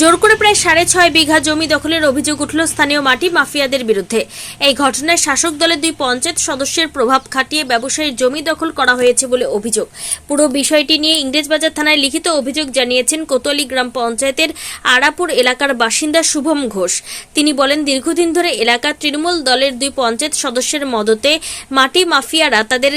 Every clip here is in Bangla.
জোর করে প্রায় সাড়ে ছয় বিঘা জমি দখলের অভিযোগ উঠল স্থানীয় মাটি মাফিয়াদের বিরুদ্ধে। এই ঘটনায় শাসক দলের দুই পঞ্চায়েত সদস্যের প্রভাব খাটিয়ে ব্যবসায়ীর জমি দখল করা হয়েছে বলে অভিযোগ। পুরো বিষয়টি নিয়ে ইংরেজবাজার থানায় লিখিত অভিযোগ জানিয়েছেন কোতোয়ালি গ্রাম পঞ্চায়েতের আড়াপুর এলাকার বাসিন্দা শুভম ঘোষ। তিনি বলেন, দীর্ঘদিন ধরে এলাকার তৃণমূল দলের দুই পঞ্চায়েত সদস্যের মদতে মাটি মাফিয়ারা তাদের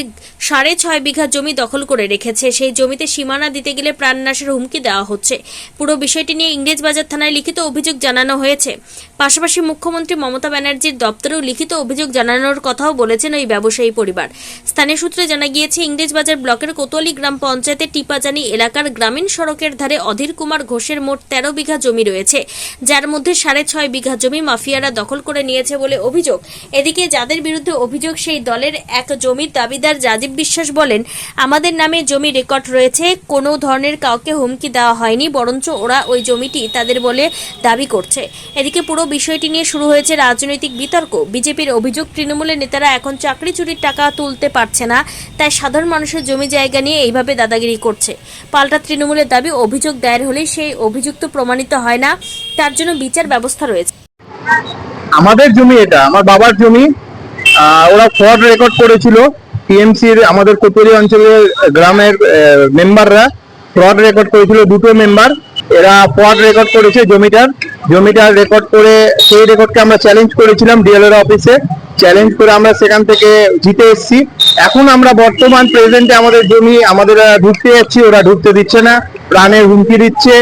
সাড়ে ছয় বিঘা জমি দখল করে রেখেছে। সেই জমিতে সীমানা দিতে গেলে প্রাণনাশের হুমকি দেওয়া হচ্ছে। পুরো বিষয়টি নিয়ে ইংরেজবাজার থানায় লিখিত অভিযোগ জানানো হয়েছে। পাশাপাশি মুখ্যমন্ত্রী মমতা ব্যানার্জির দপ্তরেও লিখিত অভিযোগ জানানোর কথাও বলেছেন ওই ব্যবসায়ী পরিবার। স্থানীয় সূত্রে জানা গিয়েছে, ইংরেজবাজার ব্লকের কোতোয়ালি গ্রাম পঞ্চায়েতের টিপাজানি এলাকার গ্রামীণ সড়কের ধারে অধীর কুমার ঘোষের মোট তেরো বিঘা জমি রয়েছে। যার মধ্যে সাড়ে ছয় বিঘা জমি মাফিয়ারা দখল করে নিয়েছে বলে অভিযোগ। এদিকে যাদের বিরুদ্ধে অভিযোগ, সেই দলের এক জমির দাবিদার রাজীব বিশ্বাস বলেন, আমাদের নামে জমি রেকর্ড রয়েছে, কোনো ধরনের কাউকে হুমকি দেওয়া হয়নি, বরঞ্চ ওরা ওই জমিটি তাদের বলে দাবি করছে। এদিকে পুরো বিষয়টি নিয়ে শুরু হয়েছে রাজনৈতিক বিতর্ক। বিজেপির অভিযোগ, তৃণমূলের নেতারা এখন চাকরি চুরির টাকা তুলতে পারছে না, তাই সাধারণ মানুষের জমি জায়গা নিয়ে এইভাবে দাদাগিরি করছে। পাল্টা তৃণমূলের দাবি, অভিযোগ দায়ের হলে সেই অভিযুক্ত প্রমাণিত হয় না, তার জন্য বিচার ব্যবস্থা রয়েছে। আমাদের জমি এটা, আমার বাবার জমি ওরা ফ্রড রেকর্ড করেছিল টিএমসির আমাদের কোতরি অঞ্চলের গ্রামের মেম্বাররা ফ্রড রেকর্ড করেছিল দুটো মেম্বার এরা ফ্রড রেকর্ড করেছে জমিটার জমিটার রেকর্ড করে সেই রেকর্ডকে আমরা চ্যালেঞ্জ করেছিলাম ডিএলআর অফিসে চ্যালেঞ্জ করে আমরা সেখান থেকে জিতে এসেছি। এখন আমরা বর্তমান প্রেজেন্টে আমাদের জমি আমাদের ঢুকতে যাচ্ছি ওরা ঢুকতে দিচ্ছে না। প্রাণের হুমকি দিচ্ছে।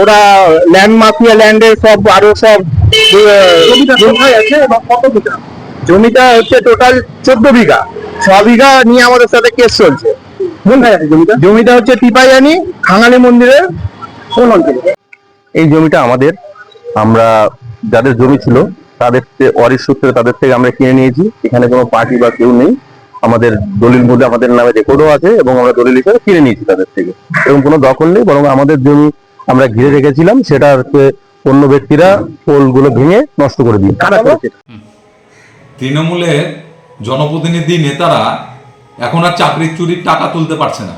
ওরা ল্যান্ড মাফিয়া ল্যান্ডের সব আরও সব জমিটা কোথায় আছে কত জমিটা হচ্ছে টোটাল চোদ্দ বিঘা। ছ বিঘা নিয়ে আমাদের সাথে কেস চলছে। জমিটা? জমিটা হচ্ছে টিপাইয়ানি খাঙালি মন্দিরের এই জমিটা আমাদের আমরা যাদের জমি ছিল তাদের ওয়ারিশ সূত্রে তাদের থেকে আমরা কিনে নিয়েছি। এখানে কোনো পার্টি বা কেউ নেই। আমাদের দলিল মধ্যে আমাদের নামে রেকর্ডও আছে এবং আমরা দলিল হিসেবে কিনে নিয়েছি তাদের থেকে। এবং কোনো দখল নেই বরং আমাদের জমি আমরা ঘিরে রেখেছিলাম সেটা হচ্ছে অন্য ব্যক্তিরা পোলগুলো ভেঙে নষ্ট করে দিয়ে কারা করেছে? এটা? তৃণমূলের জনপ্রতিনিধি নেতারা এখন আর চাকরির চুরির টাকা তুলতে পারছে না।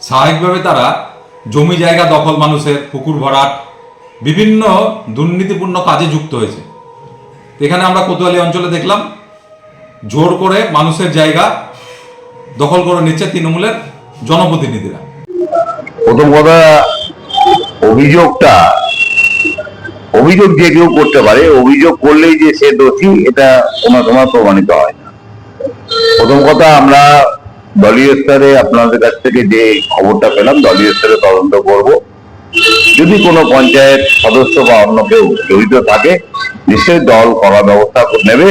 স্বাভাবিকভাবে তারা জমি জায়গা দখল মানুষের, পুকুর ভরাট, বিভিন্ন দুর্নীতিপূর্ণ কাজে যুক্ত হয়েছে। এখানে আমরা কোতোয়ালি অঞ্চলে দেখলাম, জোর করে মানুষের জায়গা দখল করে নিচ্ছে তৃণমূলের জনপ্রতিনিধিরা। প্রথম কথা, অভিযোগটা, অভিযোগ যে কেউ করতে পারে, অভিযোগ করলেই যে সে দোষী, এটা কোনো সময় প্রমাণিত হয় না। প্রথম কথা, আমরা দলীয় স্তরে আপনাদের কাছ থেকে যে খবরটা পেলাম, দলীয় স্তরে তদন্ত করব। যদি কোনো পঞ্চায়েত সদস্য বা অন্য কেউ জড়িত থাকে, নিশ্চয়ই দল করা ব্যবস্থা নেবে।